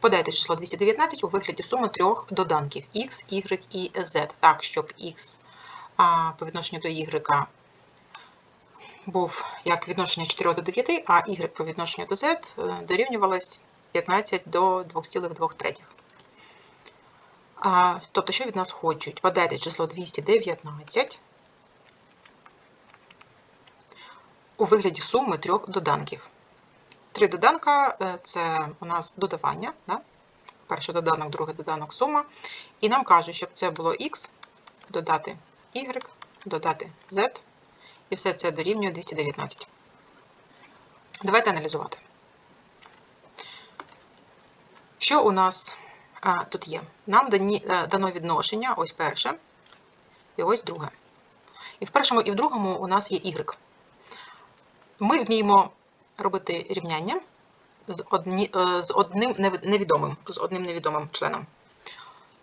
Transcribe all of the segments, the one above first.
Подайте число 219 у вигляді суми трьох доданків x, y і z, так, щоб x по відношенню до y був як відношення 4 до 9, а y по відношенню до z е, дорівнювалось 15 до 2,2 третіх. Тобто, що від нас хочуть? Подайте число 219 у вигляді суми трьох доданків. Три доданка е, це у нас додавання. Да? Перший доданок, другий доданок сума. І нам кажуть, щоб це було x, додати y, додати z, і все це дорівнює 219. Давайте аналізувати. Що у нас а, тут є? Нам дані, е, дано відношення, ось перше, і ось друге. І в першому, і в другому у нас є y. Ми вміємо робити рівняння з, одні, е, з одним невідомим, з одним невідомим членом.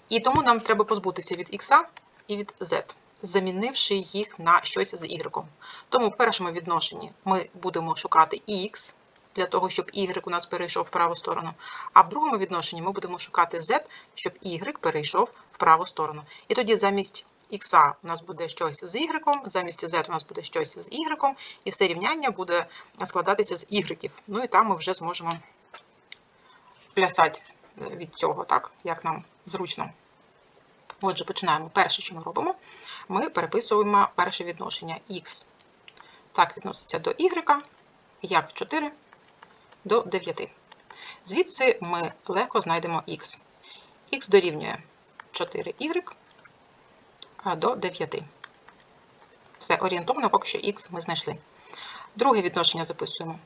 І тому нам треба позбутися від x і від z, замінивши їх на щось з y. Тому в першому відношенні ми будемо шукати x для того, щоб y у нас перейшов в праву сторону. А в другому відношенні ми будемо шукати z, щоб y перейшов в праву сторону. І тоді замість x у нас буде щось з y, замість z у нас буде щось з y, і все рівняння буде складатися з y. Ну і там ми вже зможемо плясати е, від цього, так, як нам зручно. Отже, починаємо. Перше, що ми робимо, ми переписуємо перше відношення x. Так відноситься до y, як 4 до 9. Звідси ми легко знайдемо x. x дорівнює 4y а, до 9. Все орієнтовно, поки що x ми знайшли. Друге відношення записуємо.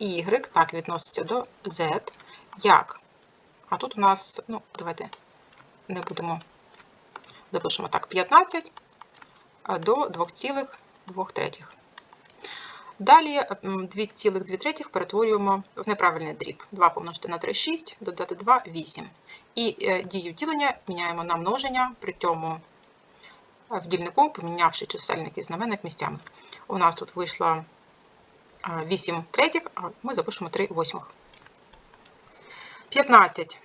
y так відноситься до z, як. А тут у нас, ну, давайте не будемо запишемо так, 15 до 2,2 третіх. Далі 2,2 третіх перетворюємо в неправильний дріб. 2 помножити на 3 – 6, додати 2 – 8. І е, дію ділення міняємо на множення, при цьому в помінявши чисельник і знаменник місцями. У нас тут вийшло 8 третіх, а ми запишемо 3 восьмих. 15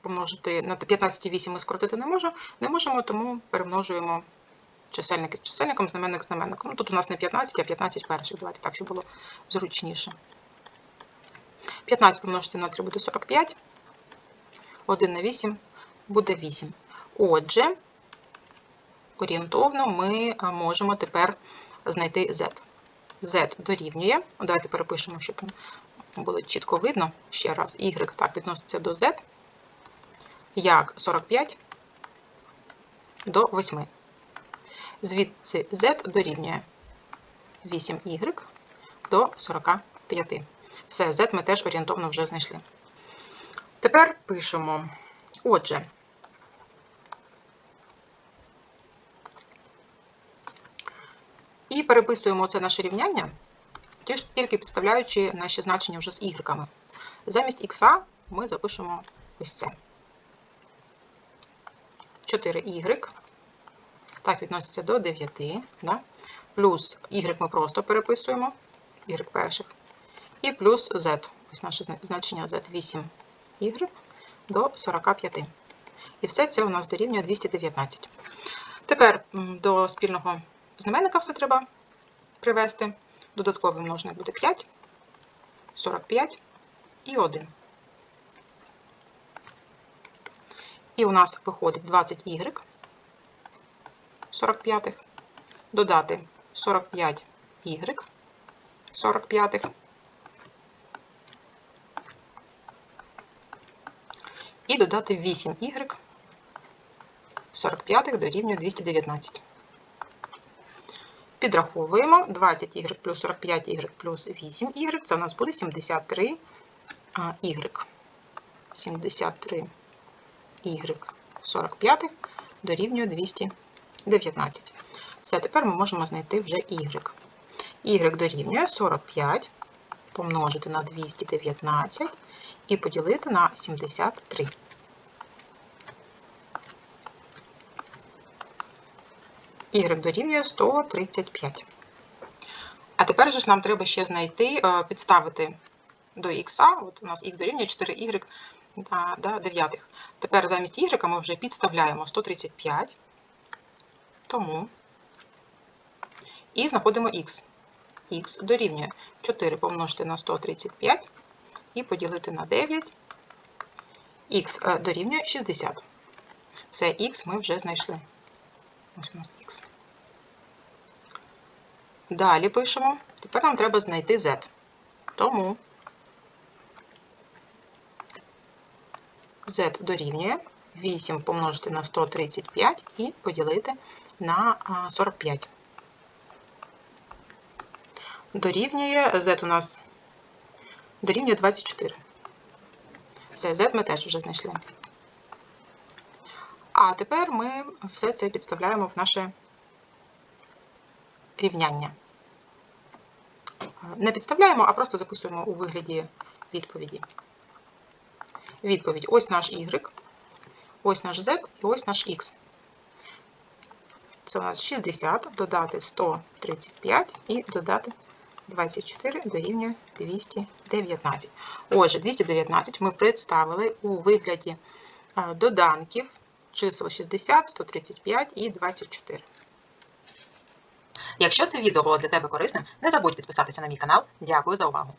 помножити на 15,8 ми скоротити не можемо, не можемо, тому перемножуємо чисельник з чисельником, знаменник з знаменником. Ну, тут у нас не 15, а 15 перших. Давайте так, щоб було зручніше. 15 помножити на 3 буде 45. 1 на 8 буде 8. Отже, орієнтовно ми можемо тепер знайти z. z дорівнює. Давайте перепишемо, щоб було чітко видно. Ще раз, y так відноситься до z, як 45 до 8. Звідси z дорівнює 8y до 45. Все, z ми теж орієнтовно вже знайшли. Тепер пишемо. Отже, і переписуємо це наше рівняння, тільки підставляючи наші значення вже з y. Замість х ми запишемо ось це. 4y. Так, відноситься до 9. Да? Плюс y ми просто переписуємо, y перших. І плюс z. Ось наше значення z 8y до 45. І все це у нас дорівнює 219. Тепер до спільного знаменника все треба привести. Додатковий множник буде 5, 45 і 1. І у нас виходить 20y 45, додати 45y 45. І додати 8y 45 дорівнює 219. Підраховуємо 20y плюс 45y плюс 8y, це у нас буде 73y. 73 y 45 дорівнює 219. Все, тепер ми можемо знайти вже y. y дорівнює 45 помножити на 219 і поділити на 73. Y дорівнює 135. А тепер же ж нам треба ще знайти, е, підставити до х, от у нас х дорівнює 4y да, да, дев'ятих. Тепер замість y ми вже підставляємо 135, тому і знаходимо х. х дорівнює 4 помножити на 135 і поділити на 9. х е, дорівнює 60. Все, х ми вже знайшли. Ось у х. Далі пишемо. Тепер нам треба знайти z. Тому z дорівнює 8 помножити на 135 і поділити на 45. Дорівнює z у нас дорівнює 24. Все, z ми теж вже знайшли. А тепер ми все це підставляємо в наше рівняння. Не підставляємо, а просто записуємо у вигляді відповіді. Відповідь: ось наш y, ось наш z і ось наш x. Це у нас 60, додати 135 і додати 24 дорівнює 219. Отже, 219 ми представили у вигляді е, доданків чисел 60, 135 і 24. Якщо це відео було для тебе корисним, не забудь підписатися на мій канал. Дякую за увагу!